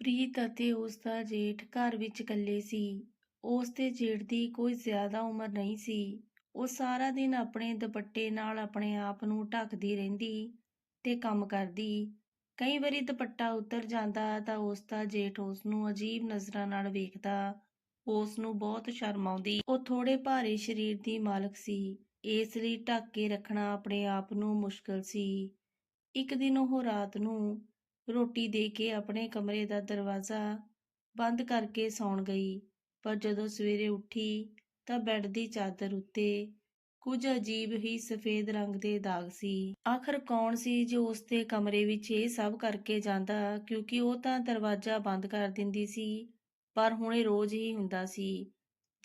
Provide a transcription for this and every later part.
ਪ੍ਰੀਤ ਅਤੇ ਉਸ ਦਾ ਜੇਠ ਘਰ ਵਿੱਚ ਇਕੱਲੇ ਸੀ। ਉਸ ਦੇ ਜੇਠ ਦੀ ਕੋਈ ਜ਼ਿਆਦਾ ਉਮਰ ਨਹੀਂ ਸੀ। ਉਹ ਸਾਰਾ ਦਿਨ ਆਪਣੇ ਦੁਪੱਟੇ ਨਾਲ ਆਪਣੇ ਆਪ ਨੂੰ ਢੱਕਦੀ ਰਹਿੰਦੀ ਤੇ ਕੰਮ ਕਰਦੀ। ਕਈ ਵਾਰੀ ਦੁਪੱਟਾ ਉਤਰ ਜਾਂਦਾ ਤਾਂ ਉਸ ਦਾ ਜੇਠ ਉਸ ਨੂੰ ਅਜੀਬ ਨਜ਼ਰਾਂ ਨਾਲ ਵੇਖਦਾ। ਉਸ ਨੂੰ ਬਹੁਤ ਸ਼ਰਮ ਆਉਂਦੀ। ਉਹ ਥੋੜੇ ਭਾਰੇ ਸਰੀਰ ਦੀ ਮਾਲਕ ਸੀ, ਇਸ ਲਈ ਢੱਕ ਕੇ ਰੱਖਣਾ ਆਪਣੇ ਆਪ ਨੂੰ ਮੁਸ਼ਕਲ ਸੀ। ਇੱਕ ਦਿਨ ਉਹ ਰਾਤ ਨੂੰ ਰੋਟੀ ਦੇ ਕੇ ਆਪਣੇ ਕਮਰੇ ਦਾ ਦਰਵਾਜ਼ਾ ਬੰਦ ਕਰਕੇ ਸੌਣ ਗਈ, ਪਰ ਜਦੋਂ ਸਵੇਰੇ ਉੱਠੀ ਤਾਂ ਬੈੱਡ ਦੀ ਚਾਦਰ ਉੱਤੇ ਕੁਝ ਅਜੀਬ ਹੀ ਸਫੇਦ ਰੰਗ ਦੇ ਦਾਗ ਸੀ। ਆਖਰ ਕੌਣ ਸੀ ਜੋ ਉਸ ਦੇ ਕਮਰੇ ਵਿੱਚ ਇਹ ਸਭ ਕਰਕੇ ਜਾਂਦਾ ਕਿਉਂਕਿ ਉਹ ਤਾਂ ਦਰਵਾਜ਼ਾ ਬੰਦ ਕਰ ਦਿੰਦੀ ਸੀ, ਪਰ ਹੁਣ ਇਹ ਰੋਜ਼ ਹੀ ਹੁੰਦਾ ਸੀ।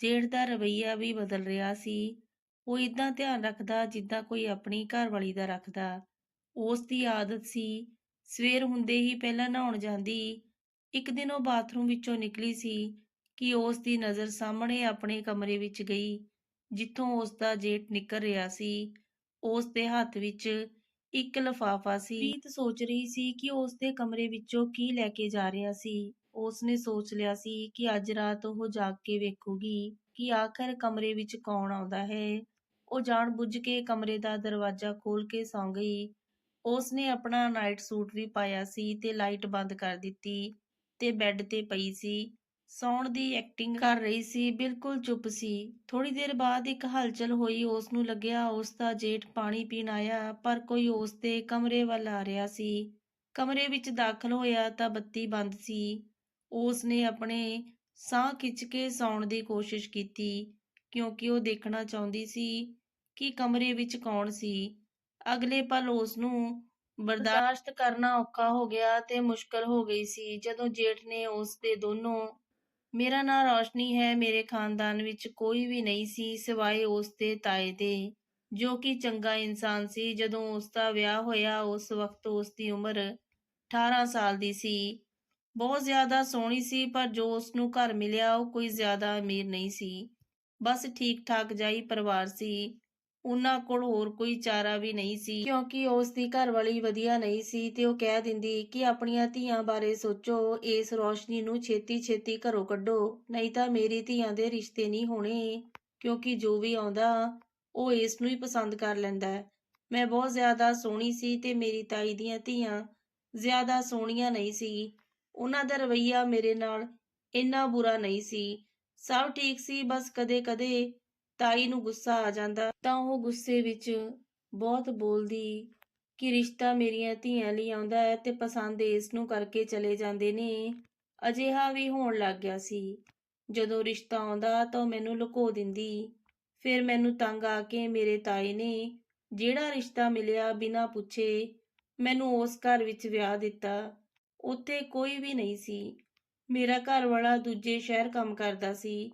ਜੇਠ ਦਾ ਰਵੱਈਆ ਵੀ ਬਦਲ ਰਿਹਾ ਸੀ। ਉਹ ਏਦਾਂ ਧਿਆਨ ਰੱਖਦਾ ਜਿੱਦਾਂ ਕੋਈ ਆਪਣੀ ਘਰਵਾਲੀ ਦਾ ਰੱਖਦਾ। ਉਸ ਦੀ ਆਦਤ ਸੀ ਸਵੇਰ ਹੁੰਦੇ ਹੀ ਪਹਿਲਾਂ ਨਹਾਉਣ ਜਾਂਦੀ। ਇੱਕ ਦਿਨ ਉਹ ਬਾਥਰੂਮ ਵਿੱਚੋਂ ਨਿਕਲੀ ਸੀ ਕਿ ਉਸ ਦੀ ਨਜ਼ਰ ਸਾਹਮਣੇ ਆਪਣੇ ਕਮਰੇ ਵਿੱਚ ਗਈ, ਜਿੱਥੋਂ ਉਸ ਦਾ ਜੇਠ ਨਿਕਲ ਰਿਹਾ ਸੀ। ਉਸ ਦੇ ਹੱਥ ਵਿੱਚ ਇੱਕ ਲਿਫਾਫਾ ਸੀ। ਪ੍ਰੀਤ ਸੋਚ ਰਹੀ ਸੀ ਕਿ ਉਸ ਦੇ ਕਮਰੇ ਵਿੱਚੋਂ ਕੀ ਲੈ ਕੇ ਜਾ ਰਿਹਾ ਸੀ। ਉਸ ਨੇ ਸੋਚ ਲਿਆ ਸੀ ਕਿ ਅੱਜ ਰਾਤ ਉਹ ਜਾਗ ਕੇ ਵੇਖੂਗੀ ਕਿ ਆਖਰ ਕਮਰੇ ਵਿੱਚ ਕੌਣ ਆਉਂਦਾ ਹੈ। ਉਹ ਜਾਣ-ਬੁੱਝ ਕੇ ਕਮਰੇ ਦਾ ਦਰਵਾਜ਼ਾ ਖੋਲ ਕੇ ਸੌਂ ਗਈ। ਉਸ ਨੇ ਆਪਣਾ ਨਾਈਟ ਸੂਟ ਵੀ ਪਾਇਆ ਸੀ ਤੇ ਲਾਈਟ ਬੰਦ ਕਰ ਦਿੱਤੀ ਤੇ ਬੈੱਡ ਤੇ ਪਈ ਸੀ। ਸੌਣ ਦੀ ਐਕਟਿੰਗ ਕਰ ਰਹੀ ਸੀ, ਬਿਲਕੁਲ ਚੁੱਪ ਸੀ। ਥੋੜ੍ਹੀ ਦੇਰ ਬਾਅਦ ਇੱਕ ਹਲਚਲ ਹੋਈ। ਉਸ ਨੂੰ ਲੱਗਿਆ ਉਸ ਦਾ ਜੇਠ ਪਾਣੀ ਪੀਣ ਆਇਆ, ਪਰ ਕੋਈ ਉਸ ਦੇ ਕਮਰੇ ਵੱਲ ਆ ਰਿਹਾ ਸੀ। ਕਮਰੇ ਵਿੱਚ ਦਾਖਲ ਹੋਇਆ ਤਾਂ ਬੱਤੀ ਬੰਦ ਸੀ। ਉਸ ਨੇ ਆਪਣੇ ਸਾਹ ਖਿੱਚ ਕੇ ਸੌਣ ਦੀ ਕੋਸ਼ਿਸ਼ ਕੀਤੀ ਕਿਉਂਕਿ ਉਹ ਦੇਖਣਾ ਚਾਹੁੰਦੀ ਸੀ ਕਿ ਕਮਰੇ ਵਿੱਚ ਕੌਣ ਸੀ। ਅਗਲੇ ਪਲ ਉਸ ਨੂੰ ਬਰਦਾਸ਼ਤ ਕਰਨਾ ਔਖਾ ਹੋ ਗਿਆ ਤੇ ਮੁਸ਼ਕਲ ਹੋ ਗਈ ਸੀ ਜਦੋਂ ਜੇਠ ਨੇ ਉਸ ਦੇ ਦੋਨੋਂ ਮੇਰਾ ਨਾਂ ਰੋਸ਼ਨੀ ਹੈ ਮੇਰੇ ਖਾਨਦਾਨ ਵਿੱਚ ਕੋਈ ਵੀ ਨਹੀਂ ਸੀ ਸਿਵਾਏ ਉਸ ਦੇ ਤਾਏ ਦੇ, ਜੋ ਕਿ ਚੰਗਾ ਇਨਸਾਨ ਸੀ। ਜਦੋਂ ਉਸ ਦਾ ਵਿਆਹ ਹੋਇਆ ਉਸ ਵਕਤ ਉਸ ਦੀ ਉਮਰ 18 ਸਾਲ ਦੀ ਸੀ। ਬਹੁਤ ਜ਼ਿਆਦਾ ਸੋਹਣੀ ਸੀ ਪਰ ਜੋ ਉਸ ਨੂੰ ਘਰ ਮਿਲਿਆ ਉਹ ਕੋਈ ਜ਼ਿਆਦਾ ਅਮੀਰ ਨਹੀਂ ਸੀ। ਬਸ ਠੀਕ-ਠਾਕ ਜਿਹਾ ਪਰਿਵਾਰ ਸੀ। ਉਹਨਾਂ ਕੋਲ ਹੋਰ ਕੋਈ ਚਾਰਾ ਵੀ ਨਹੀਂ ਸੀ ਕਿਉਂਕਿ ਉਸ ਦੀ ਘਰਵਾਲੀ ਵਧੀਆ ਨਹੀਂ ਸੀ ਤੇ ਉਹ ਕਹਿ ਦਿੰਦੀ ਕਿ ਆਪਣੀਆਂ ਧੀਆਂ ਬਾਰੇ ਸੋਚੋ, ਇਸ ਰੋਸ਼ਨੀ ਨੂੰ ਛੇਤੀ-ਛੇਤੀ ਘਰੋਂ ਕੱਢੋ, ਨਹੀਂ ਤਾਂ ਮੇਰੀ ਧੀਆਂ ਦੇ ਰਿਸ਼ਤੇ ਨਹੀਂ ਹੋਣੇ ਕਿਉਂਕਿ ਜੋ ਵੀ ਆਉਂਦਾ ਉਹ ਇਸ ਨੂੰ ਹੀ ਪਸੰਦ ਕਰ ਲੈਂਦਾ। ਮੈਂ ਬਹੁਤ ਜ਼ਿਆਦਾ ਸੋਹਣੀ ਸੀ ਤੇ ਮੇਰੀ ਤਾਈ ਦੀਆਂ ਧੀਆਂ ਜ਼ਿਆਦਾ ਸੋਹਣੀਆਂ ਨਹੀਂ ਸੀ। ਉਹਨਾਂ ਦਾ ਰਵੱਈਆ ਮੇਰੇ ਨਾਲ ਇੰਨਾ ਬੁਰਾ ਨਹੀਂ ਸੀ। ਸਭ ਠੀਕ ਸੀ ਬਸ ਕਦੇ-ਕਦੇ ਤਾਈ ਨੂੰ ਗੁੱਸਾ ਆ ਜਾਂਦਾ ਤਾਂ ਉਹ ਗੁੱਸੇ ਵਿੱਚ ਬਹੁਤ ਬੋਲਦੀ ਕਿ ਰਿਸ਼ਤਾ ਮੇਰੀਆਂ ਧੀਆਂ ਲਈ ਆਉਂਦਾ ਹੈ ਤੇ ਪਸੰਦ ਇਸ ਨੂੰ ਕਰਕੇ ਚਲੇ ਜਾਂਦੇ ਨੇ। ਅਜਿਹਾ ਵੀ ਹੋਣ ਲੱਗ ਗਿਆ ਸੀ। ਜਦੋਂ ਰਿਸ਼ਤਾ ਆਉਂਦਾ ਤਾਂ ਉਹ ਮੈਨੂੰ ਲੁਕੋ ਦਿੰਦੀ। ਫਿਰ ਮੈਨੂੰ ਤੰਗ ਆ ਕੇ ਮੇਰੇ ਤਾਏ ਨੇ ਜਿਹੜਾ ਰਿਸ਼ਤਾ ਮਿਲਿਆ ਬਿਨਾਂ ਪੁੱਛੇ ਮੈਨੂੰ ਉਸ ਘਰ ਵਿੱਚ ਵਿਆਹ ਦਿੱਤਾ। ਉੱਥੇ ਕੋਈ ਵੀ ਨਹੀਂ ਸੀ। ਮੇਰਾ ਘਰ ਵਾਲਾ ਦੂਜੇ ਸ਼ਹਿਰ ਕੰਮ ਕਰਦਾ ਸੀ,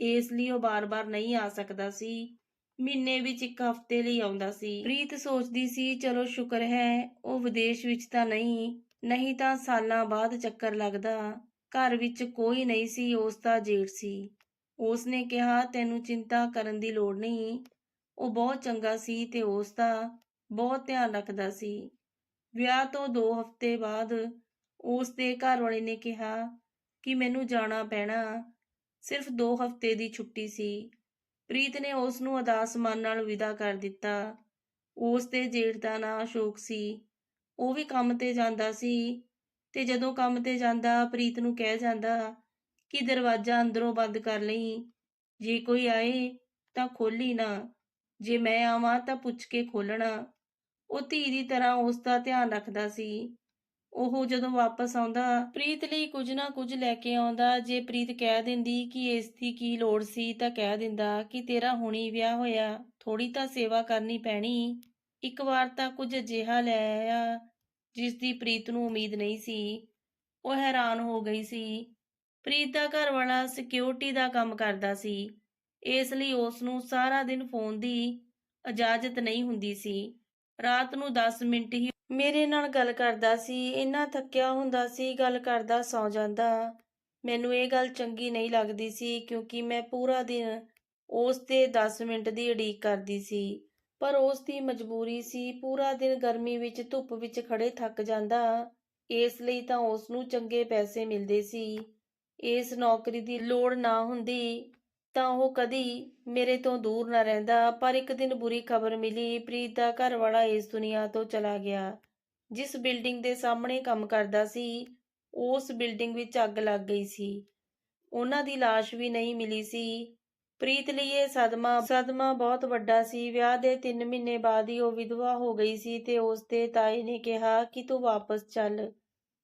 ਇਸ ਲਈ ਉਹ ਬਾਰ-ਬਾਰ ਨਹੀਂ ਆ ਸਕਦਾ ਸੀ। ਮਹੀਨੇ ਵਿੱਚ ਇੱਕ ਹਫ਼ਤੇ ਲਈ ਆਉਂਦਾ ਸੀ। ਪ੍ਰੀਤ ਸੋਚਦੀ ਸੀ ਚਲੋ ਸ਼ੁਕਰ ਹੈ ਉਹ ਵਿਦੇਸ਼ ਵਿੱਚ ਤਾਂ ਨਹੀਂ, ਨਹੀਂ ਤਾਂ ਸਾਲਾਂ ਬਾਅਦ ਚੱਕਰ ਲੱਗਦਾ। ਘਰ ਵਿੱਚ ਕੋਈ ਨਹੀਂ ਸੀ ਉਸ ਦਾ ਜੇਠ ਸੀ। ਉਸ ਨੇ ਕਿਹਾ ਤੈਨੂੰ ਚਿੰਤਾ ਕਰਨ ਦੀ ਲੋੜ ਨਹੀਂ। ਉਹ ਬਹੁਤ ਚੰਗਾ ਸੀ ਤੇ ਉਸ ਦਾ ਬਹੁਤ ਧਿਆਨ ਰੱਖਦਾ ਸੀ। ਵਿਆਹ ਤੋਂ ਦੋ ਹਫ਼ਤੇ ਬਾਅਦ ਉਸ ਦੇ ਘਰਵਾਲੇ ਨੇ ਕਿਹਾ ਕਿ ਮੈਨੂੰ ਜਾਣਾ ਪੈਣਾ। ਸਿਰਫ਼ ਦੋ ਹਫ਼ਤੇ ਦੀ ਛੁੱਟੀ ਸੀ। ਪ੍ਰੀਤ ਨੇ ਉਸ ਨੂੰ ਉਦਾਸ ਮਨ ਨਾਲ ਵਿਦਾ ਕਰ ਦਿੱਤਾ। ਉਸ ਦੇ ਜੇਠ ਦਾ ਨਾਂ ਅਸ਼ੋਕ ਸੀ। ਉਹ ਵੀ ਕੰਮ ਤੇ ਜਾਂਦਾ ਸੀ ਤੇ ਜਦੋਂ ਕੰਮ ਤੇ ਜਾਂਦਾ ਪ੍ਰੀਤ ਨੂੰ ਕਹਿ ਜਾਂਦਾ ਕਿ ਦਰਵਾਜ਼ਾ ਅੰਦਰੋਂ ਬੰਦ ਕਰ ਲਈ ਜੇ ਕੋਈ ਆਏ ਤਾਂ ਖੋਲ੍ਹੀ ਨਾ, ਜੇ ਮੈਂ ਆਵਾਂ ਤਾਂ ਪੁੱਛ ਕੇ ਖੋਲਣਾ ਉਹ ਧੀ ਦੀ ਤਰ੍ਹਾਂ ਉਸ ਦਾ ਧਿਆਨ ਰੱਖਦਾ ਸੀ। ਉਹ ਜਦੋਂ ਵਾਪਸ ਆਉਂਦਾ ਪ੍ਰੀਤ ਲਈ ਕੁਝ ਨਾ ਕੁਝ ਲੈ ਕੇ ਆਉਂਦਾ। ਜੇ ਪ੍ਰੀਤ ਕਹਿ ਦਿੰਦੀ ਕਿ ਇਸ ਦੀ ਕੀ ਲੋੜ ਸੀ ਤਾਂ ਕਹਿ ਦਿੰਦਾ ਕਿ ਤੇਰਾ ਹੁਣੀ ਵਿਆਹ ਹੋਇਆ, ਥੋੜ੍ਹੀ ਤਾਂ ਸੇਵਾ ਕਰਨੀ ਪੈਣੀ। ਇੱਕ ਵਾਰ ਤਾਂ ਕੁਝ ਅਜਿਹਾ ਲੈ ਆਇਆ ਜਿਸ ਦੀ ਪ੍ਰੀਤ ਨੂੰ ਉਮੀਦ ਨਹੀਂ ਸੀ। ਉਹ ਹੈਰਾਨ ਹੋ ਗਈ ਸੀ। ਪ੍ਰੀਤ ਦਾ ਘਰ ਵਾਲਾ ਸਿਕਿਉਰਿਟੀ ਦਾ ਕੰਮ ਕਰਦਾ ਸੀ, ਇਸ ਲਈ ਉਸ ਨੂੰ ਸਾਰਾ ਦਿਨ ਫ਼ੋਨ ਦੀ ਇਜਾਜ਼ਤ ਨਹੀਂ ਹੁੰਦੀ ਸੀ। ਰਾਤ ਨੂੰ ਦਸ ਮਿੰਟ ਹੀ ਮੇਰੇ ਨਾਲ ਗੱਲ ਕਰਦਾ ਸੀ। ਇੰਨਾ ਥੱਕਿਆ ਹੁੰਦਾ ਸੀ, ਗੱਲ ਕਰਦਾ ਸੌਂ ਜਾਂਦਾ। ਮੈਨੂੰ ਇਹ ਗੱਲ ਚੰਗੀ ਨਹੀਂ ਲੱਗਦੀ ਸੀ, ਕਿਉਂਕਿ ਮੈਂ ਪੂਰਾ ਦਿਨ ਉਸ 'ਤੇ ਦਸ ਮਿੰਟ ਦੀ ਉਡੀਕ ਕਰਦੀ ਸੀ। ਪਰ ਉਸ ਦੀ ਮਜਬੂਰੀ ਸੀ। ਪੂਰਾ ਦਿਨ ਗਰਮੀ ਵਿੱਚ, ਧੁੱਪ ਵਿੱਚ ਖੜ੍ਹੇ ਥੱਕ ਜਾਂਦਾ ਇਸ ਲਈ ਤਾਂ ਉਸ ਨੂੰ ਚੰਗੇ ਪੈਸੇ ਮਿਲਦੇ ਸੀ ਇਸ ਨੌਕਰੀ ਦੀ ਲੋੜ ਨਾ ਹੁੰਦੀ ਤਾਂ ਉਹ ਕਦੀ ਮੇਰੇ ਤੋਂ ਦੂਰ ਨਾ ਰਹਿੰਦਾ, ਪਰ ਇੱਕ ਦਿਨ ਬੁਰੀ ਖਬਰ ਮਿਲੀ, ਪ੍ਰੀਤ ਦਾ ਘਰ ਵਾਲਾ ਇਸ ਦੁਨੀਆ ਤੋਂ ਚਲਾ ਗਿਆ। ਜਿਸ ਬਿਲਡਿੰਗ ਦੇ ਸਾਹਮਣੇ ਕੰਮ ਕਰਦਾ ਸੀ, ਉਸ ਬਿਲਡਿੰਗ ਵਿੱਚ ਅੱਗ ਲੱਗ ਗਈ ਸੀ। ਉਹਨਾਂ ਦੀ ਲਾਸ਼ ਵੀ ਨਹੀਂ ਮਿਲੀ ਸੀ। ਪ੍ਰੀਤ ਲਈ ਇਹ ਸਦਮਾ ਸਦਮਾ ਬਹੁਤ ਵੱਡਾ ਸੀ। ਵਿਆਹ ਦੇ 3 ਮਹੀਨੇ ਬਾਅਦ ਹੀ ਉਹ ਵਿਧਵਾ ਹੋ ਗਈ ਸੀ ਤੇ ਉਸ ਦੇ ਤਾਈ ਨੇ ਕਿਹਾ ਕਿ ਤੂੰ ਵਾਪਸ ਚੱਲ।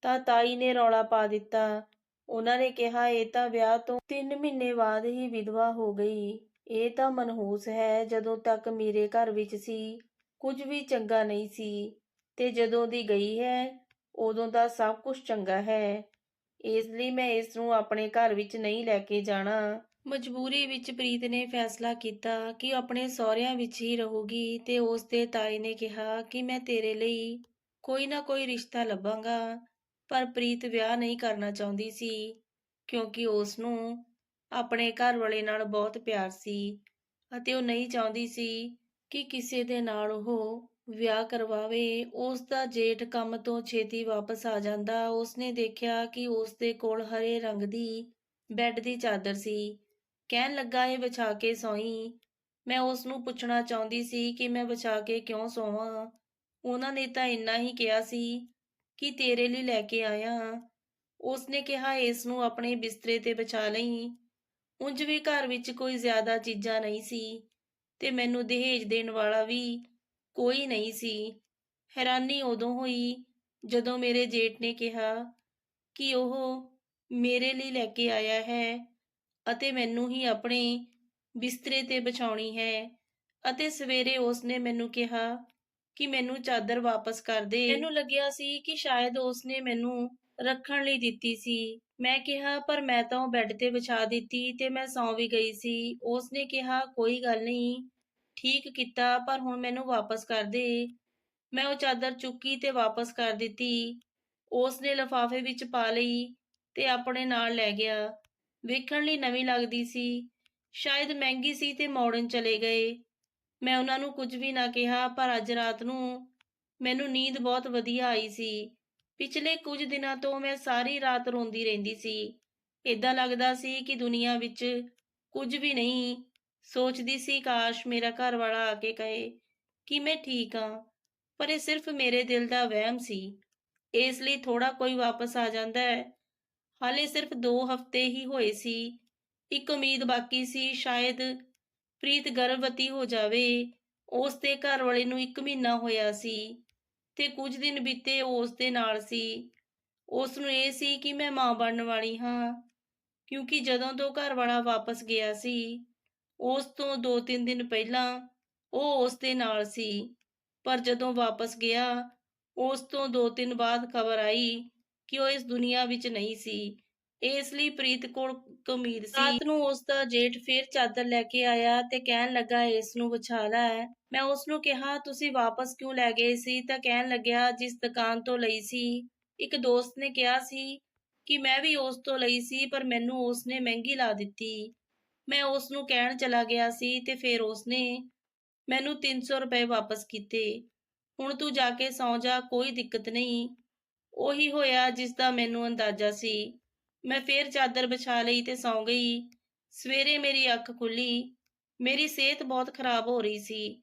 ਤਾਂ ਤਾਈ ਨੇ ਰੌਲਾ ਪਾ ਦਿੱਤਾ। ਉਹਨਾਂ ਨੇ ਕਿਹਾ, ਇਹ ਤਾਂ ਵਿਆਹ ਤੋਂ 3 ਮਹੀਨੇ ਬਾਅਦ ਹੀ ਵਿਧਵਾ ਹੋ ਗਈ। ਇਹ ਤਾਂ ਮਨਹੂਸ ਹੈ ਜਦੋਂ ਤੱਕ ਮੇਰੇ ਘਰ ਵਿੱਚ ਸੀ। ਕੁਝ ਵੀ ਚੰਗਾ ਨਹੀਂ ਸੀ। ਤੇ ਜਦੋਂ ਦੀ ਗਈ ਹੈ, ਉਦੋਂ ਦਾ ਸਭ ਕੁਝ ਚੰਗਾ ਹੈ। ਇਸ ਲਈ ਮੈਂ ਇਸ ਨੂੰ ਆਪਣੇ ਘਰ ਵਿੱਚ ਨਹੀਂ ਲੈ ਕੇ ਜਾਣਾ। ਮਜਬੂਰੀ ਵਿੱਚ ਪ੍ਰੀਤ ਨੇ ਫੈਸਲਾ ਕੀਤਾ ਕਿ ਆਪਣੇ ਸਹੁਰਿਆਂ ਵਿੱਚ ਹੀ ਰਹੂਗੀ ਤੇ ਉਸ ਦੇ ਤਾਈ ਨੇ ਕਿਹਾ ਕਿ ਮੈਂ ਤੇਰੇ ਲਈ ਕੋਈ ਨਾ ਕੋਈ ਰਿਸ਼ਤਾ ਲੱਭਾਂਗਾ। ਪਰ ਪ੍ਰੀਤ ਵਿਆਹ ਨਹੀਂ ਕਰਨਾ ਚਾਹੁੰਦੀ ਸੀ, ਕਿਉਂਕਿ ਉਸ ਨੂੰ ਆਪਣੇ ਘਰ ਵਾਲੇ ਨਾਲ ਬਹੁਤ ਪਿਆਰ ਸੀ ਅਤੇ ਉਹ ਨਹੀਂ ਚਾਹੁੰਦੀ ਸੀ ਕਿ ਕਿਸੇ ਦੇ ਨਾਲ ਉਹ ਵਿਆਹ ਕਰਵਾਵੇ। ਉਸ ਦਾ ਜੇਠ ਕੰਮ ਤੋਂ ਛੇਤੀ ਵਾਪਸ ਆ ਜਾਂਦਾ। ਉਸਨੇ ਦੇਖਿਆ ਕਿ ਉਸ ਦੇ ਕੋਲ ਹਰੇ ਰੰਗ ਦੀ ਬੈੱਡ ਦੀ ਚਾਦਰ ਸੀ। ਕਹਿਣ ਲੱਗਾ, ਇਹ ਵਿਛਾ ਕੇ ਸੌਈ। ਮੈਂ ਉਸ ਨੂੰ ਪੁੱਛਣਾ ਚਾਹੁੰਦੀ ਸੀ ਕਿ ਮੈਂ ਵਿਛਾ ਕੇ ਕਿਉਂ ਸੌਵਾਂ? ਉਹਨਾਂ ਨੇ ਤਾਂ ਇੰਨਾ ਹੀ ਕਿਹਾ ਸੀ ਕਿ ਤੇਰੇ ਲਈ ਲੈ ਕੇ ਆਇਆ ਹਾਂ। ਉਸਨੇ ਕਿਹਾ ਇਸ ਨੂੰ ਆਪਣੇ ਬਿਸਤਰੇ ਤੇ ਬਚਾ ਲਈ। ਉਂਝ ਵੀ ਘਰ ਵਿੱਚ ਕੋਈ ਜ਼ਿਆਦਾ ਚੀਜ਼ਾਂ ਨਹੀਂ ਸੀ ਤੇ ਮੈਨੂੰ ਦਹੇਜ ਦੇਣ ਵਾਲਾ ਵੀ ਕੋਈ ਨਹੀਂ ਸੀ। ਹੈਰਾਨੀ ਉਦੋਂ ਹੋਈ ਜਦੋਂ ਮੇਰੇ ਜੇਠ ਨੇ ਕਿਹਾ ਕਿ ਉਹ ਮੇਰੇ ਲਈ ਲੈ ਕੇ ਆਇਆ ਹੈ ਅਤੇ ਮੈਨੂੰ ਹੀ ਆਪਣੇ ਬਿਸਤਰੇ ਤੇ ਬਚਾਉਣੀ ਹੈ। ਅਤੇ ਸਵੇਰੇ ਉਸਨੇ ਮੈਨੂੰ ਕਿਹਾ ਕਿ ਮੈਨੂੰ ਚਾਦਰ ਵਾਪਸ ਕਰ ਦੇ। ਮੈਨੂੰ ਲੱਗਿਆ ਸੀ ਕਿ ਸ਼ਾਇਦ ਉਸਨੇ ਮੈਨੂੰ ਰੱਖਣ ਲਈ ਦਿੱਤੀ ਸੀ। ਮੈਂ ਕਿਹਾ, ਪਰ ਮੈਂ ਤਾਂ ਉਹ ਬੈੱਡ ਤੇ ਵਿਛਾ ਦਿੱਤੀ ਤੇ ਮੈਂ ਸੌਂ ਵੀ ਗਈ ਸੀ। ਉਸਨੇ ਕਿਹਾ, ਕੋਈ ਗੱਲ ਨਹੀਂ, ਠੀਕ ਕੀਤਾ, ਪਰ ਹੁਣ ਮੈਨੂੰ ਵਾਪਸ ਕਰ ਦੇ। ਮੈਂ ਉਹ ਚਾਦਰ ਚੁੱਕੀ ਤੇ ਵਾਪਸ ਕਰ ਦਿੱਤੀ। ਉਸਨੇ ਲਿਫਾਫੇ ਵਿੱਚ ਪਾ ਲਈ ਤੇ ਆਪਣੇ ਨਾਲ ਲੈ ਗਿਆ। ਵੇਖਣ ਲਈ ਨਵੀਂ ਲੱਗਦੀ ਸੀ। ਸ਼ਾਇਦ ਮਹਿੰਗੀ ਸੀ ਤੇ ਮੋੜਨ ਚਲੇ ਗਏ। ਮੈਂ ਉਹਨਾਂ ਨੂੰ ਕੁਝ ਵੀ ਨਾ ਕਿਹਾ, ਪਰ ਅੱਜ ਰਾਤ ਨੂੰ ਮੈਨੂੰ ਨੀਂਦ ਬਹੁਤ ਵਧੀਆ ਆਈ ਸੀ। ਪਿਛਲੇ ਕੁਝ ਦਿਨਾਂ ਤੋਂ ਮੈਂ ਸਾਰੀ ਰਾਤ ਰੋਂਦੀ ਰਹਿੰਦੀ ਸੀ। ਇਦਾਂ ਲੱਗਦਾ ਸੀ ਕਿ ਦੁਨੀਆ ਵਿੱਚ ਕੁਝ ਵੀ ਨਹੀਂ। ਸੋਚਦੀ ਸੀ, ਕਾਸ਼ ਮੇਰਾ ਘਰ ਵਾਲਾ ਆ ਕੇ ਕਹੇ ਕਿ ਮੈਂ ਠੀਕ ਹਾਂ, ਪਰ ਇਹ ਸਿਰਫ ਮੇਰੇ ਦਿਲ ਦਾ ਵਹਿਮ ਸੀ। ਇਸ ਲਈ ਥੋੜਾ ਕੋਈ ਵਾਪਸ ਆ ਜਾਂਦਾ ਹੈ। ਹਾਲੇ ਸਿਰਫ 2 ਹਫ਼ਤੇ ਹੀ ਹੋਏ ਸੀ। ਇੱਕ ਉਮੀਦ ਬਾਕੀ ਸੀ, ਸ਼ਾਇਦ ਪ੍ਰੀਤ ਗਰਭਵਤੀ ਹੋ ਜਾਵੇ ਉਸ ਦੇ ਘਰ ਵਾਲੇ ਨੂੰ 1 ਮਹੀਨਾ ਹੋਇਆ ਸੀ ਤੇ ਕੁਝ ਦਿਨ ਬੀਤੇ ਉਸ ਦੇ ਨਾਲ ਸੀ। ਉਸ ਨੂੰ ਇਹ ਸੀ ਕਿ ਮੈਂ ਮਾਂ ਬਣਨ ਵਾਲੀ ਹਾਂ, ਕਿਉਂਕਿ ਜਦੋਂ ਤੋਂ ਘਰ ਵਾਲਾ ਵਾਪਸ ਗਿਆ ਸੀ, ਉਸ ਤੋਂ 2-3 ਦਿਨ ਪਹਿਲਾਂ ਉਹ ਉਸ ਦੇ ਨਾਲ ਸੀ। ਪਰ ਜਦੋਂ ਵਾਪਸ ਗਿਆ, ਉਸ ਤੋਂ 2-3 ਬਾਅਦ ਖਬਰ ਆਈ ਕਿ ਉਹ ਇਸ ਦੁਨੀਆ ਵਿੱਚ ਨਹੀਂ ਸੀ। ਇਸ ਲਈ ਪ੍ਰੀਤ ਕੋਲ ਇੱਕ ਸੀ। ਰਾਤ ਨੂੰ ਉਸ ਦਾ ਜੇਠ ਫੇਰ ਚਾਦਰ ਲੈ ਕੇ ਆਇਆ ਤੇ ਕਹਿਣ ਲੱਗਾ, ਇਸ ਨੂੰ ਵਿਛਾ ਲੈ ਮੈਂ ਉਸ ਨੂੰ ਕਿਹਾ, ਤੁਸੀਂ ਵਾਪਸ ਕਿਉਂ ਲੈ ਗਏ ਸੀ? ਤਾਂ ਕਹਿਣ ਲੱਗਿਆ, ਜਿਸ ਦੁਕਾਨ ਤੋਂ ਲਈ ਸੀ। ਇੱਕ ਦੋਸਤ ਨੇ ਕਿਹਾ ਸੀ ਕਿ ਮੈਂ ਵੀ ਉਸ ਤੋਂ ਲਈ ਸੀ, ਪਰ ਮੈਨੂੰ ਉਸ ਨੇ ਮਹਿੰਗੀ ਲਾ ਦਿੱਤੀ। ਮੈਂ ਉਸ ਨੂੰ ਕਹਿਣ ਚਲਾ ਗਿਆ ਸੀ ਤੇ ਫਿਰ ਉਸ ਨੇ ਮੈਨੂੰ 300 ਰੁਪਏ ਵਾਪਸ ਕੀਤੇ। ਹੁਣ ਤੂੰ ਜਾ ਕੇ ਸੌਂ ਜਾ, ਕੋਈ ਦਿੱਕਤ ਨਹੀਂ। ਉਹੀ ਹੋਇਆ ਜਿਸ ਦਾ ਮੈਨੂੰ ਅੰਦਾਜ਼ਾ ਸੀ। ਮੈਂ ਫੇਰ ਚਾਦਰ ਵਿਛਾ ਲਈ ਤੇ ਸੌਂ ਗਈ। ਸਵੇਰੇ ਮੇਰੀ ਅੱਖ ਖੁੱਲੀ। ਮੇਰੀ ਸਿਹਤ ਬਹੁਤ ਖਰਾਬ ਹੋ ਰਹੀ ਸੀ।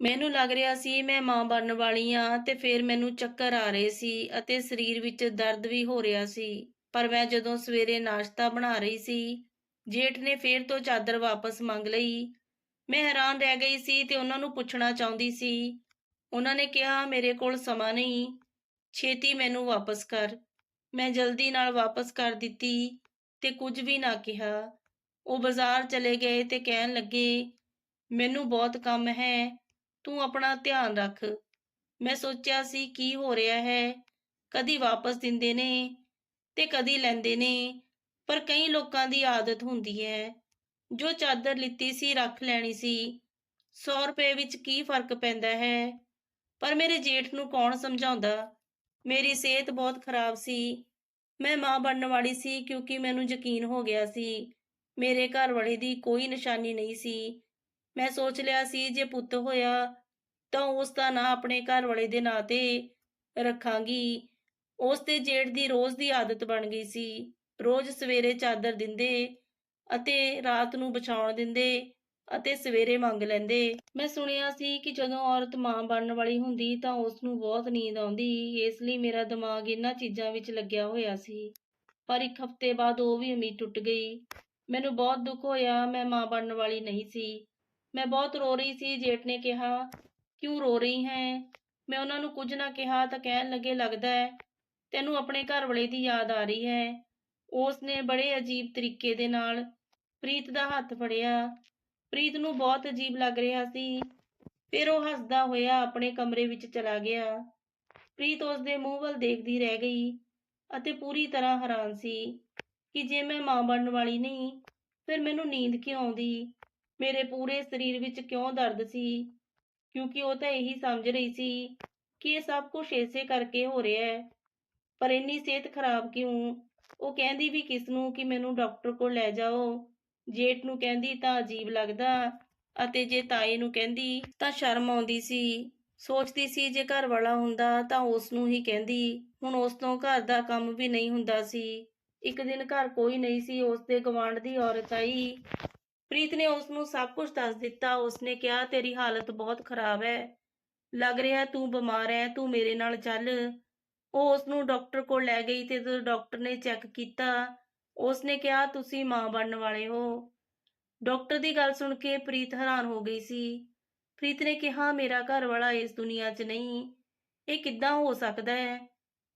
ਮੈਨੂੰ ਲੱਗ ਰਿਹਾ ਸੀ ਮੈਂ ਮਾਂ ਬਣਨ ਵਾਲੀ ਆ ਤੇ ਫਿਰ ਮੈਨੂੰ ਚੱਕਰ ਆ ਰਹੇ ਸੀ ਅਤੇ ਸਰੀਰ ਵਿੱਚ ਦਰਦ ਵੀ ਹੋ ਰਿਹਾ ਸੀ। ਪਰ ਮੈਂ ਜਦੋਂ ਸਵੇਰੇ ਨਾਸ਼ਤਾ ਬਣਾ ਰਹੀ ਸੀ, ਜੇਠ ਨੇ ਫੇਰ ਤੋਂ ਚਾਦਰ ਵਾਪਸ ਮੰਗ ਲਈ। ਮੈਂ ਹੈਰਾਨ ਰਹਿ ਗਈ ਸੀ ਤੇ ਉਹਨਾਂ ਨੂੰ ਪੁੱਛਣਾ ਚਾਹੁੰਦੀ ਸੀ। ਉਹਨਾਂ ਨੇ ਕਿਹਾ, ਮੇਰੇ ਕੋਲ ਸਮਾਂ ਨਹੀਂ। ਛੇਤੀ ਮੈਨੂੰ ਵਾਪਸ ਕਰ। ਮੈਂ ਜਲਦੀ ਨਾਲ ਵਾਪਸ ਕਰ ਦਿੱਤੀ ਤੇ ਕੁਝ ਵੀ ਨਾ ਕਿਹਾ। ਉਹ ਬਾਜ਼ਾਰ ਚਲੇ ਗਏ ਤੇ ਕਹਿਣ ਲੱਗੇ, ਮੈਨੂੰ ਬਹੁਤ ਕੰਮ ਹੈ, ਤੂੰ ਆਪਣਾ ਧਿਆਨ ਰੱਖ। ਮੈਂ ਸੋਚਿਆ ਸੀ ਕੀ ਹੋ ਰਿਹਾ ਹੈ। ਕਦੀ ਵਾਪਸ ਦਿੰਦੇ ਨੇ ਤੇ ਕਦੀ ਲੈਂਦੇ ਨੇ, ਪਰ ਕਈ ਲੋਕਾਂ ਦੀ ਆਦਤ ਹੁੰਦੀ ਹੈ। ਜੋ ਚਾਦਰ ਲਿੱਤੀ ਸੀ, ਰੱਖ ਲੈਣੀ ਸੀ। 100 ਰੁਪਏ ਵਿੱਚ ਕੀ ਫ਼ਰਕ ਪੈਂਦਾ ਹੈ? ਪਰ ਮੇਰੇ ਜੇਠ ਨੂੰ ਕੌਣ ਸਮਝਾਉਂਦਾ? ਮੇਰੀ ਸਿਹਤ ਬਹੁਤ ਖਰਾਬ ਸੀ। ਮੈਂ ਮਾਂ ਬਣਨ ਵਾਲੀ ਸੀ ਕਿਉਂਕਿ ਮੈਨੂੰ ਯਕੀਨ ਹੋ ਗਿਆ ਸੀ। ਮੇਰੇ ਘਰ ਵਾਲੇ ਦੀ ਕੋਈ ਨਿਸ਼ਾਨੀ ਨਹੀਂ ਸੀ। ਮੈਂ ਸੋਚ ਲਿਆ ਸੀ ਜੇ ਪੁੱਤ ਹੋਇਆ ਤਾਂ ਉਸ ਦਾ ਨਾਂ ਆਪਣੇ ਘਰ ਵਾਲੇ ਦੇ ਨਾਂ ਤੇ ਰੱਖਾਂਗੀ। ਉਸ ਤੇ ਜੇਠ ਦੀ ਰੋਜ਼ ਦੀ ਆਦਤ ਬਣ ਗਈ ਸੀ। ਰੋਜ਼ ਸਵੇਰੇ ਚਾਦਰ ਦਿੰਦੇ ਅਤੇ ਰਾਤ ਨੂੰ ਵਿਛਾਉਣ ਦਿੰਦੇ। ਅਤੇ ਸਵੇਰੇ ਮੰਗ ਲੈਂਦੇ। ਮੈਂ ਸੁਣਿਆ ਸੀ ਕਿ ਜਦੋਂ ਔਰਤ ਮਾਂ ਬਣਨ ਵਾਲੀ ਹੁੰਦੀ ਤਾਂ ਉਸ ਨੂੰ ਬਹੁਤ ਨੀਂਦ ਆਉਂਦੀ, ਇਸ ਲਈ ਮੇਰਾ ਦਿਮਾਗ ਇਹਨਾਂ ਚੀਜ਼ਾਂ ਵਿੱਚ ਲੱਗਿਆ ਹੋਇਆ ਸੀ। ਪਰ ਇੱਕ ਹਫ਼ਤੇ ਬਾਅਦ ਉਹ ਵੀ ਉਮੀਦ ਟੁੱਟ ਗਈ। ਮੈਨੂੰ ਬਹੁਤ ਦੁੱਖ ਹੋਇਆ, ਮੈਂ ਮਾਂ ਬਣਨ ਵਾਲੀ ਨਹੀਂ ਸੀ। ਮੈਂ ਬਹੁਤ ਰੋ ਰਹੀ ਸੀ, ਜੇਠ ਨੇ ਕਿਹਾ, ਕਿਉਂ ਰੋ ਰਹੀ ਹੈ? ਮੈਂ ਉਹਨਾਂ ਨੂੰ ਕੁਝ ਨਾ ਕਿਹਾ ਤਾਂ ਕਹਿਣ ਲੱਗੇ, ਲੱਗਦਾ ਹੈ, ਤੈਨੂੰ ਆਪਣੇ ਘਰ ਵਾਲੇ ਦੀ ਯਾਦ ਆ ਰਹੀ ਹੈ। ਉਸ ਨੇ ਬੜੇ ਅਜੀਬ ਤਰੀਕੇ ਦੇ ਨਾਲ ਪ੍ਰੀਤ ਦਾ ਹੱਥ ਫੜਿਆ। ਪ੍ਰੀਤ ਨੂੰ ਬਹੁਤ ਅਜੀਬ ਲੱਗ ਰਿਹਾ ਸੀ। ਫਿਰ ਉਹ ਹੱਸਦਾ ਹੋਇਆ ਆਪਣੇ ਕਮਰੇ ਵਿੱਚ ਚਲਾ ਗਿਆ। ਪ੍ਰੀਤ ਉਸ ਦੇ ਮੂੰਹ ਵੱਲ ਦੇਖਦੀ ਰਹਿ ਗਈ ਅਤੇ ਪੂਰੀ ਤਰ੍ਹਾਂ ਹੈਰਾਨ ਸੀ ਕਿ ਜੇ ਮੈਂ ਮਾਂ ਬਣਨ ਵਾਲੀ ਨਹੀਂ, ਫਿਰ ਮੈਨੂੰ ਨੀਂਦ ਕਿਉਂ ਆਉਂਦੀ? ਮੇਰੇ ਪੂਰੇ ਸਰੀਰ ਵਿੱਚ ਕਿਉਂ ਦਰਦ ਸੀ? ਕਿਉਂਕਿ ਉਹ ਤਾਂ ਇਹੀ ਸਮਝ ਰਹੀ ਸੀ ਕਿ ਇਹ ਸਭ ਕੁਝ ਇਸੇ ਕਰਕੇ ਹੋ ਰਿਹਾ ਹੈ। ਪਰ ਇੰਨੀ ਸਿਹਤ ਖਰਾਬ ਕਿਉਂ? ਉਹ ਕਹਿੰਦੀ ਵੀ ਕਿਸ ਨੂੰ ਕਿ ਮੈਨੂੰ ਡਾਕਟਰ ਕੋਲ ਲੈ ਜਾਓ। ਜੇਠ ਨੂੰ ਕਹਿੰਦੀ ਤਾਂ ਅਜੀਬ ਲੱਗਦਾ ਅਤੇ ਜੇ ਤਾਏ ਨੂੰ ਕਹਿੰਦੀ ਤਾਂ ਸ਼ਰਮ ਆਉਂਦੀ ਸੀ। ਸੋਚਦੀ ਸੀ ਜੇ ਘਰ ਵਾਲਾ ਹੁੰਦਾ ਤਾਂ ਉਸ ਨੂੰ ਹੀ ਕਹਿੰਦੀ। ਹੁਣ ਉਸ ਤੋਂ ਘਰ ਦਾ ਕੰਮ ਵੀ ਨਹੀਂ ਹੁੰਦਾ ਸੀ। ਇੱਕ ਦਿਨ ਘਰ ਕੋਈ ਨਹੀਂ ਸੀ। ਉਸ ਦੇ ਗਵਾਂਢ ਦੀ ਔਰਤ ਆਈ। ਪ੍ਰੀਤ ਨੇ ਉਸ ਨੂੰ ਸਭ ਕੁਝ ਦੱਸ ਦਿੱਤਾ। ਉਸਨੇ ਕਿਹਾ, ਤੇਰੀ ਹਾਲਤ ਬਹੁਤ ਖਰਾਬ ਹੈ। ਲੱਗ ਰਿਹਾ ਤੂੰ ਬਿਮਾਰ ਹੈ। ਤੂੰ ਮੇਰੇ ਨਾਲ ਚੱਲ। ਉਹ ਉਸ ਨੂੰ ਡਾਕਟਰ ਕੋਲ ਲੈ ਗਈ ਤੇ ਜਦੋਂ ਡਾਕਟਰ ਨੇ ਚੈੱਕ ਕੀਤਾ ਉਸ ਨੇ ਕਿਹਾ, ਤੁਸੀਂ ਮਾਂ ਬਣਨ ਵਾਲੇ ਹੋ। ਡਾਕਟਰ ਦੀ ਗੱਲ ਸੁਣ ਕੇ ਪ੍ਰੀਤ ਹੈਰਾਨ ਹੋ ਗਈ ਸੀ। ਪ੍ਰੀਤ ਨੇ ਕਿਹਾ, ਮੇਰਾ ਘਰ ਵਾਲਾ ਇਸ ਦੁਨੀਆ 'ਚ ਨਹੀਂ। ਇਹ ਕਿੱਦਾਂ ਹੋ ਸਕਦਾ ਹੈ?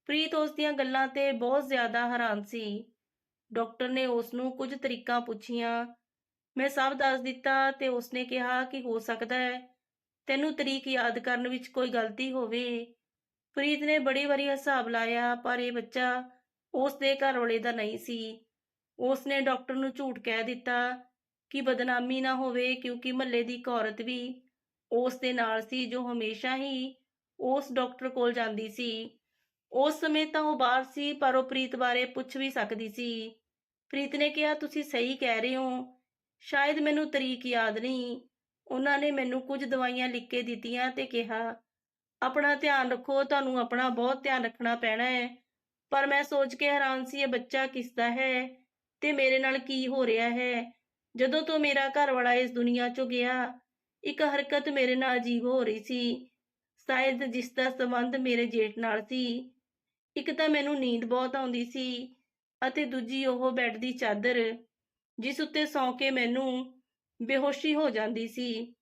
ਪ੍ਰੀਤ ਉਸ ਦੀਆਂ ਗੱਲਾਂ ਤੇ ਬਹੁਤ ਜ਼ਿਆਦਾ ਹੈਰਾਨ ਸੀ। ਡਾਕਟਰ ਨੇ ਉਸ ਨੂੰ ਕੁਝ ਤਰੀਕਾਂ ਪੁੱਛੀਆਂ। ਮੈਂ ਸਭ ਦੱਸ ਦਿੱਤਾ ਤੇ ਉਸਨੇ ਕਿਹਾ ਕਿ ਹੋ ਸਕਦਾ ਹੈ। ਤੈਨੂੰ ਤਰੀਕ ਯਾਦ ਕਰਨ ਵਿੱਚ ਕੋਈ ਗਲਤੀ ਹੋਵੇ। ਪ੍ਰੀਤ ਨੇ ਬੜੀ ਵਾਰੀ ਹਿਸਾਬ ਲਾਇਆ, ਪਰ ਇਹ ਬੱਚਾ ਉਸ ਦੇ ਘਰ ਵਾਲੇ ਦਾ ਨਹੀਂ ਸੀ। ਉਸ ਨੇ ਡਾਕਟਰ ਨੂੰ ਝੂਠ ਕਹਿ ਦਿੱਤਾ ਕਿ ਬਦਨਾਮੀ ਨਾ ਹੋਵੇ ਕਿਉਂਕਿ ਮਹੱਲੇ ਦੀ ਇੱਕ ਔਰਤ ਵੀ ਉਸ ਦੇ ਨਾਲ ਸੀ ਜੋ ਹਮੇਸ਼ਾ ਹੀ ਉਸ ਡਾਕਟਰ ਕੋਲ ਜਾਂਦੀ ਸੀ। ਉਸ ਸਮੇਂ ਤਾਂ ਉਹ ਬਾਹਰ ਸੀ, ਪਰ ਉਹ ਪ੍ਰੀਤ ਬਾਰੇ ਪੁੱਛ ਵੀ ਸਕਦੀ ਸੀ। ਪ੍ਰੀਤ ਨੇ ਕਿਹਾ, ਤੁਸੀਂ ਸਹੀ ਕਹਿ ਰਹੇ ਹੋ। ਸ਼ਾਇਦ ਮੈਨੂੰ ਤਰੀਕ ਯਾਦ ਨਹੀਂ। ਉਹਨਾਂ ਨੇ ਮੈਨੂੰ ਕੁਝ ਦਵਾਈਆਂ ਲਿਖ ਕੇ ਦਿੱਤੀਆਂ ਤੇ ਕਿਹਾ, ਆਪਣਾ ਧਿਆਨ ਰੱਖੋ, ਤੁਹਾਨੂੰ ਆਪਣਾ ਬਹੁਤ ਧਿਆਨ ਰੱਖਣਾ ਪੈਣਾ ਹੈ। ਪਰ ਮੈਂ ਸੋਚ ਕੇ ਹੈਰਾਨ ਸੀ, ਇਹ ਬੱਚਾ ਕਿਸ ਦਾ ਹੈ? ਤੇ ਮੇਰੇ ਨਾਲ ਕੀ ਹੋ ਰਿਹਾ ਹੈ? ਜਦੋਂ ਤੋਂ ਮੇਰਾ ਘਰ ਵਾਲਾ ਇਸ ਦੁਨੀਆ 'ਚੋਂ ਗਿਆ, ਇੱਕ ਹਰਕਤ ਮੇਰੇ ਨਾਲ ਅਜੀਬ ਹੋ ਰਹੀ ਸੀ। ਸ਼ਾਇਦ ਜਿਸ ਦਾ ਸੰਬੰਧ ਮੇਰੇ ਜੇਠ ਨਾਲ ਸੀ। ਇੱਕ ਤਾਂ ਮੈਨੂੰ ਨੀਂਦ ਬਹੁਤ ਆਉਂਦੀ ਸੀ ਅਤੇ ਦੂਜੀ ਉਹ ਬੈੱਡ ਦੀ ਚਾਦਰ, ਜਿਸ ਉੱਤੇ ਸੌਂ ਕੇ ਮੈਨੂੰ ਬੇਹੋਸ਼ੀ ਹੋ ਜਾਂਦੀ ਸੀ।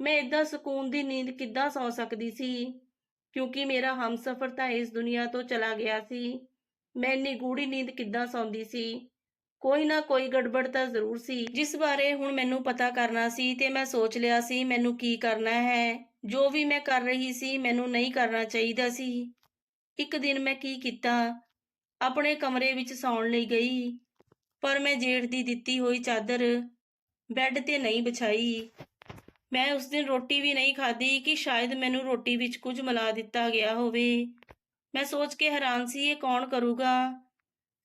ਮੈਂ ਇਦਾਂ ਸਕੂਨ ਦੀ ਨੀਂਦ ਕਿੱਦਾਂ ਸੌਂ ਸਕਦੀ ਸੀ? ਕਿਉਂਕਿ ਮੇਰਾ ਹਮਸਫਰ ਤਾਂ ਇਸ ਦੁਨੀਆ ਤੋਂ ਚਲਾ ਗਿਆ ਸੀ। ਮੈਂ ਇੰਨੀ ਗੂੜੀ ਨੀਂਦ ਕਿੱਦਾਂ ਸੌਂਦੀ ਸੀ? ਕੋਈ ਨਾ ਕੋਈ ਗੜਬੜ ਤਾਂ ਜ਼ਰੂਰ ਸੀ। ਜਿਸ ਬਾਰੇ ਹੁਣ ਮੈਨੂੰ ਪਤਾ ਕਰਨਾ ਸੀ ਤੇ ਮੈਂ ਸੋਚ ਲਿਆ ਸੀ, ਮੈਨੂੰ ਕੀ ਕਰਨਾ ਹੈ? ਜੋ ਵੀ ਮੈਂ ਕਰ ਰਹੀ ਸੀ, ਮੈਨੂੰ ਨਹੀਂ ਕਰਨਾ ਚਾਹੀਦਾ ਸੀ। ਇੱਕ ਦਿਨ ਮੈਂ ਕੀ ਕੀਤਾ? ਆਪਣੇ ਕਮਰੇ ਵਿੱਚ ਸੌਣ ਲਈ ਗਈ, ਪਰ ਮੈਂ ਜੇਠ ਦੀ ਦਿੱਤੀ ਹੋਈ ਚਾਦਰ ਬੈੱਡ ਤੇ ਨਹੀਂ ਵਿਛਾਈ। ਮੈਂ ਉਸ ਦਿਨ ਰੋਟੀ ਵੀ ਨਹੀਂ ਖਾਧੀ ਕਿ ਸ਼ਾਇਦ ਮੈਨੂੰ ਰੋਟੀ ਵਿੱਚ ਕੁਝ ਮਿਲਾ ਦਿੱਤਾ ਗਿਆ ਹੋਵੇ। ਮੈਂ ਸੋਚ ਕੇ ਹੈਰਾਨ ਸੀ, ਇਹ ਕੌਣ ਕਰੂਗਾ?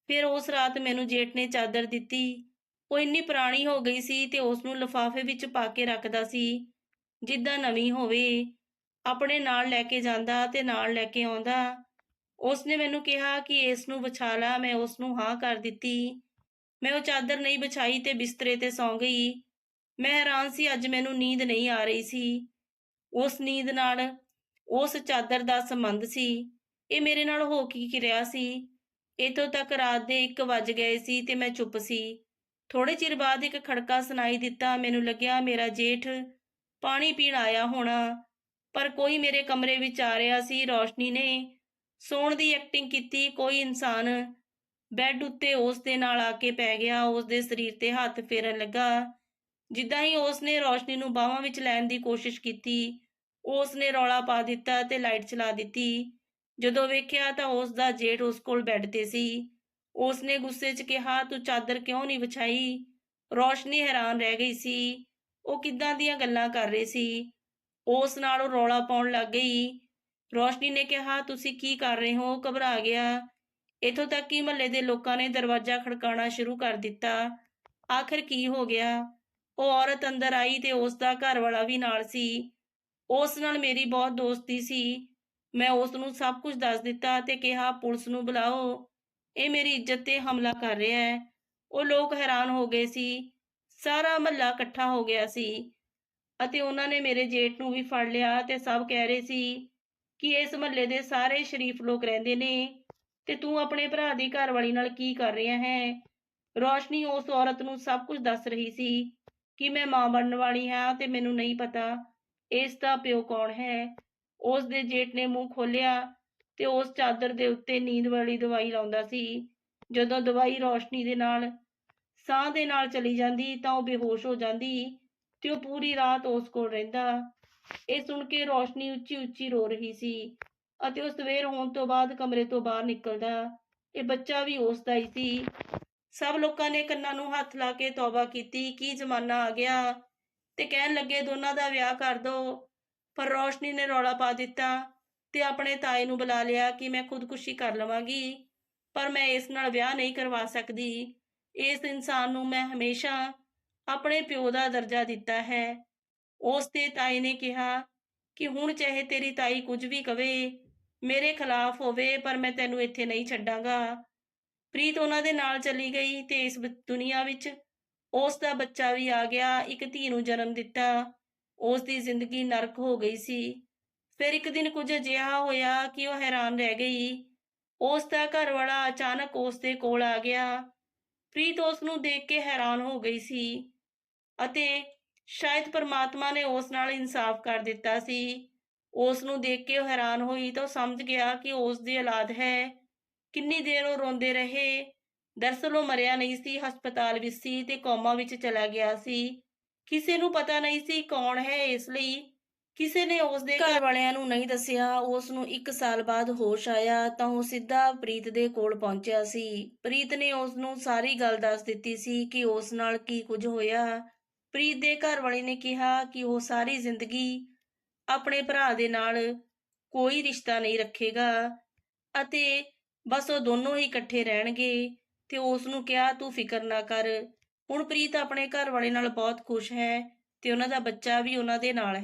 ਫਿਰ ਉਸ ਰਾਤ ਮੈਨੂੰ ਜੇਠ ਨੇ ਚਾਦਰ ਦਿੱਤੀ। ਉਹ ਇੰਨੀ ਪੁਰਾਣੀ ਹੋ ਗਈ ਸੀ ਤੇ ਉਸ ਨੂੰ ਲਿਫਾਫੇ ਵਿੱਚ ਪਾ ਕੇ ਰੱਖਦਾ ਸੀ। ਜਿੱਦਾਂ ਨਵੀਂ ਹੋਵੇ, ਆਪਣੇ ਨਾਲ ਲੈ ਕੇ ਜਾਂਦਾ ਤੇ ਨਾਲ ਲੈ ਕੇ ਆਉਂਦਾ। ਉਸ ਨੇ ਮੈਨੂੰ ਕਿਹਾ ਕਿ ਇਸ ਨੂੰ ਵਿਛਾ ਲਾ, ਮੈਂ ਉਸ ਨੂੰ ਹਾਂ ਕਰ ਦਿੱਤੀ। ਮੈਂ ਉਹ ਚਾਦਰ ਨਹੀਂ ਵਿਛਾਈ ਤੇ ਬਿਸਤਰੇ ਤੇ ਸੌਂ ਗਈ। ਮੈਂ ਹੈਰਾਨ ਸੀ, ਅੱਜ ਮੈਨੂੰ ਨੀਂਦ ਨਹੀਂ ਆ ਰਹੀ ਸੀ। ਉਸ ਨੀਂਦ ਨਾਲ ਉਸ ਚਾਦਰ ਦਾ ਸੰਬੰਧ ਸੀ। ਇਹ ਮੇਰੇ ਨਾਲ ਹੋ ਕੀ ਕੀ ਰਿਹਾ ਸੀ? ਇਤੋਂ ਤੱਕ ਰਾਤ ਦੇ 1 ਵੱਜ ਗਏ ਸੀ ਤੇ ਮੈਂ ਚੁੱਪ ਸੀ। ਥੋੜੇ ਚਿਰ ਬਾਅਦ ਇੱਕ ਖੜਕਾ ਸੁਣਾਈ ਦਿੱਤਾ। ਮੈਨੂੰ ਲੱਗਿਆ ਮੇਰਾ ਜੇਠ ਪਾਣੀ ਪੀਣ ਆਇਆ ਹੋਣਾ। ਪਰ ਕੋਈ ਮੇਰੇ ਕਮਰੇ ਵਿੱਚ ਆ ਰਿਹਾ ਸੀ। ਰੋਸ਼ਨੀ ਨੇ ਸੌਣ ਦੀ ਐਕਟਿੰਗ ਕੀਤੀ। ਕੋਈ ਇਨਸਾਨ ਬੈੱਡ ਉੱਤੇ ਉਸ ਦੇ ਨਾਲ ਆ ਕੇ ਪੈ ਗਿਆ। ਉਸ ਦੇ ਸਰੀਰ ਤੇ ਹੱਥ ਫੇਰਨ ਲੱਗਾ। ਜਿੱਦਾਂ ਹੀ ਉਸ ਨੇ ਰੋਸ਼ਨੀ ਨੂੰ ਬਾਹਾਂ ਵਿੱਚ ਲੈਣ ਦੀ ਕੋਸ਼ਿਸ਼ ਕੀਤੀ, ਉਸ ਨੇ ਰੌਲਾ ਪਾ ਦਿੱਤਾ ਤੇ ਲਾਈਟ ਚਲਾ ਦਿੱਤੀ। ਜਦੋਂ ਵੇਖਿਆ ਤਾਂ ਉਸ ਦਾ ਜੇਠ ਉਸ ਕੋਲ ਬੈੱਡ ਤੇ ਸੀ। ਉਸ ਨੇ ਗੁੱਸੇ 'ਚ ਕਿਹਾ, ਤੂੰ ਚਾਦਰ ਕਿਉਂ ਨਹੀਂ ਵਿਛਾਈ? ਰੋਸ਼ਨੀ ਹੈਰਾਨ ਰਹਿ ਗਈ ਸੀ। ਉਹ ਕਿੱਦਾਂ ਦੀਆਂ ਗੱਲਾਂ ਕਰ ਰਹੀ ਸੀ? ਉਸ ਨਾਲ ਉਹ ਰੌਲਾ ਪਾਉਣ ਲੱਗ ਗਈ। ਰੋਸ਼ਨੀ ਨੇ ਕਿਹਾ, ਤੁਸੀਂ ਕੀ ਕਰ ਰਹੇ ਹੋ? ਘਬਰਾ ਗਿਆ। ਇਥੋਂ ਤੱਕ ਕਿ ਮਹੱਲੇ ਦੇ ਲੋਕਾਂ ਨੇ ਦਰਵਾਜ਼ਾ ਖੜਕਾਉਣਾ ਸ਼ੁਰੂ ਕਰ ਦਿੱਤਾ। ਆਖਰ ਕੀ ਹੋ ਗਿਆ? ਉਹ ਔਰਤ ਅੰਦਰ ਆਈ ਤੇ ਉਸ ਦਾ ਘਰ ਵਾਲਾ ਵੀ ਨਾਲ ਸੀ। ਉਸ ਨਾਲ ਮੇਰੀ ਬਹੁਤ ਦੋਸਤੀ ਸੀ। ਮੈਂ ਉਸ ਨੂੰ ਸਭ ਕੁਝ ਦੱਸ ਦਿੱਤਾ ਤੇ ਕਿਹਾ, ਪੁਲਿਸ ਨੂੰ ਬੁਲਾਓ। ਇਹ ਮੇਰੀ ਇੱਜ਼ਤ ਤੇ ਹਮਲਾ ਕਰ ਰਿਹਾ ਹੈ। ਉਹ ਲੋਕ ਹੈਰਾਨ ਹੋ ਗਏ ਸੀ। ਸਾਰਾ ਮਹੱਲਾ ਇਕੱਠਾ ਹੋ ਗਿਆ ਸੀ ਅਤੇ ਉਹਨਾਂ ਨੇ ਮੇਰੇ ਜੇਠ ਨੂੰ ਵੀ ਫੜ ਲਿਆ ਤੇ ਸਭ ਕਹਿ ਰਹੇ ਸੀ ਕਿ ਇਸ ਮਹੱਲੇ ਦੇ ਸਾਰੇ ਸ਼ਰੀਫ ਲੋਕ ਰਹਿੰਦੇ ਨੇ ਤੇ ਤੂੰ ਆਪਣੇ ਭਰਾ ਦੀ ਘਰਵਾਲੀ ਨਾਲ ਕੀ ਕਰ ਰਿਹਾ ਹੈ? ਰੋਸ਼ਨੀ ਉਸ ਔਰਤ ਨੂੰ ਸਭ ਕੁਝ ਦੱਸ ਰਹੀ ਸੀ ਕਿ ਮੈਂ ਮਾਂ ਬਣਨ ਵਾਲੀ ਹਾਂ ਤੇ ਮੈਨੂੰ ਨਹੀਂ ਪਤਾ ਇਸ ਦਾ ਪਿਓ ਕੌਣ ਹੈ। ਉਸ ਦੇ ਜੇਠ ਨੇ ਮੂੰਹ ਖੋਲਿਆ ਤੇ ਉਸ ਚਾਦਰ ਦੇ ਉੱਤੇ ਨੀਂਦ ਵਾਲੀ ਦਵਾਈ ਲਾਉਂਦਾ ਸੀ। ਜਦੋਂ ਦਵਾਈ ਰੋਸ਼ਨੀ ਦੇ ਨਾਲ, ਸਾਹ ਦੇ ਨਾਲ ਚਲੀ ਜਾਂਦੀ ਤਾਂ ਉਹ ਬੇਹੋਸ਼ ਹੋ ਜਾਂਦੀ ਤੇ ਉਹ ਪੂਰੀ ਰਾਤ ਉਸ ਕੋਲ ਰਹਿੰਦਾ। ਇਹ ਸੁਣ ਕੇ ਰੋਸ਼ਨੀ ਉੱਚੀ ਉੱਚੀ ਰੋ ਰਹੀ ਸੀ ਅਤੇ ਉਹ ਸਵੇਰ ਹੋਣ ਤੋਂ ਬਾਅਦ ਕਮਰੇ ਤੋਂ ਬਾਹਰ ਨਿਕਲਦਾ। ਇਹ ਬੱਚਾ ਵੀ ਉਸ ਦਾ ਹੀ ਸੀ। ਸਭ ਲੋਕਾਂ ਨੇ ਕੰਨਾਂ ਨੂੰ ਹੱਥ ਲਾ ਕੇ ਤੌਬਾ ਕੀਤੀ, ਕੀ ਜ਼ਮਾਨਾ ਆ ਗਿਆ? ਤੇ ਕਹਿਣ ਲੱਗੇ, ਦੋਨਾਂ ਦਾ ਵਿਆਹ ਕਰ ਦੋ। ਪਰ ਰੋਸ਼ਨੀ ਨੇ ਰੌਲਾ ਪਾ ਦਿੱਤਾ ਤੇ ਆਪਣੇ ਤਾਏ ਨੂੰ ਬੁਲਾ ਲਿਆ ਕਿ ਮੈਂ ਖੁਦਕੁਸ਼ੀ ਕਰ ਲਵਾਂਗੀ, ਪਰ ਮੈਂ ਇਸ ਨਾਲ ਵਿਆਹ ਨਹੀਂ ਕਰਵਾ ਸਕਦੀ। ਇਸ ਇਨਸਾਨ ਨੂੰ ਮੈਂ ਹਮੇਸ਼ਾ ਆਪਣੇ ਪਿਓ ਦਾ ਦਰਜਾ ਦਿੱਤਾ ਹੈ। ਉਸ ਦੇ ਤਾਏ ਨੇ ਕਿਹਾ ਕਿ ਹੁਣ ਚਾਹੇ ਤੇਰੀ ਤਾਈ ਕੁਝ ਵੀ ਕਵੇ, ਮੇਰੇ ਖਿਲਾਫ ਹੋਵੇ, ਪਰ ਮੈਂ ਤੈਨੂੰ ਇੱਥੇ ਨਹੀਂ ਛੱਡਾਂਗਾ। ਪ੍ਰੀਤ ਉਹਨਾਂ ਦੇ ਨਾਲ ਚਲੀ ਗਈ ਤੇ ਇਸ ਬ- ਦੁਨੀਆ ਵਿੱਚ ਉਸ ਦਾ ਬੱਚਾ ਵੀ ਆ ਗਿਆ, ਇੱਕ ਧੀ ਨੂੰ ਜਨਮ ਦਿੱਤਾ। ਉਸ ਦੀ ਜ਼ਿੰਦਗੀ ਨਰਕ ਹੋ ਗਈ ਸੀ। ਫਿਰ ਇੱਕ ਦਿਨ ਕੁਝ ਅਜਿਹਾ ਹੋਇਆ ਕਿ ਉਹ ਹੈਰਾਨ ਰਹਿ ਗਈ। ਉਸ ਦਾ ਘਰ ਵਾਲਾ ਅਚਾਨਕ ਉਸ ਦੇ ਕੋਲ ਆ ਗਿਆ। ਪ੍ਰੀਤ ਉਸ ਨੂੰ ਦੇਖ ਕੇ ਹੈਰਾਨ ਹੋ ਗਈ ਸੀ ਅਤੇ ਸ਼ਾਇਦ ਪਰਮਾਤਮਾ ਨੇ ਉਸ ਨਾਲ ਇਨਸਾਫ ਕਰ ਦਿੱਤਾ ਸੀ। ਉਸ ਨੂੰ ਦੇਖ ਕੇ ਉਹ ਹੈਰਾਨ ਹੋਈ ਤਾਂ ਉਹ ਸਮਝ ਗਿਆ ਕਿ ਉਸ ਦੀ ਔਲਾਦ ਹੈ। ਕਿੰਨੀ ਦੇਰ ਉਹ ਰੋਂਦੇ ਰਹੇ। ਦਰਅਸਲ ਉਹ ਮਰਿਆ ਨਹੀਂ ਸੀ, ਹਸਪਤਾਲ ਵਿੱਚ ਸੀ ਤੇ ਕੋਮਾ ਵਿੱਚ ਚਲਾ ਗਿਆ ਸੀ। ਕਿਸੇ ਨੂੰ ਪਤਾ ਨਹੀਂ ਸੀ ਕੌਣ ਹੈ ਇਸ ਲਈ, ਕਿਸੇ ਨੇ ਉਸ ਦੇ ਘਰ ਵਾਲਿਆਂ ਨੂੰ ਨਹੀਂ ਦੱਸਿਆ ਉਸ ਨੂੰ 1 ਸਾਲ ਬਾਅਦ ਹੋਸ਼ ਆਇਆ ਤਾਂ ਉਹ ਸਿੱਧਾ ਪ੍ਰੀਤ ਦੇ ਕੋਲ ਪਹੁੰਚਿਆ ਸੀ। ਪ੍ਰੀਤ ਨੇ ਉਸ ਨੂੰ ਸਾਰੀ ਗੱਲ ਦੱਸ ਦਿੱਤੀ ਸੀ ਕਿ ਉਸ ਨਾਲ ਕੀ ਕੁਝ ਹੋਇਆ। ਪ੍ਰੀਤ ਦੇ ਘਰ ਵਾਲੇ ਨੇ ਕਿਹਾ ਕਿ ਉਹ ਸਾਰੀ ਜ਼ਿੰਦਗੀ ਆਪਣੇ ਭਰਾ ਦੇ ਨਾਲ ਕੋਈ ਰਿਸ਼ਤਾ ਨਹੀਂ ਰੱਖੇਗਾ ਅਤੇ ਬਸ ਉਹ ਦੋਨੋਂ ਹੀ ਇਕੱਠੇ ਰਹਿਣਗੇ ਤੇ ਉਸ ਨੂੰ ਕਿਹਾ, ਤੂੰ ਫਿਕਰ ਨਾ ਕਰ ਹੁਣ ਪ੍ਰੀਤ ਆਪਣੇ ਘਰ ਵਾਲੇ ਨਾਲ ਬਹੁਤ ਖੁਸ਼ ਹੈ ਤੇ ਉਹਨਾਂ ਦਾ ਬੱਚਾ ਵੀ ਉਹਨਾਂ ਦੇ ਨਾਲ ਹੈ।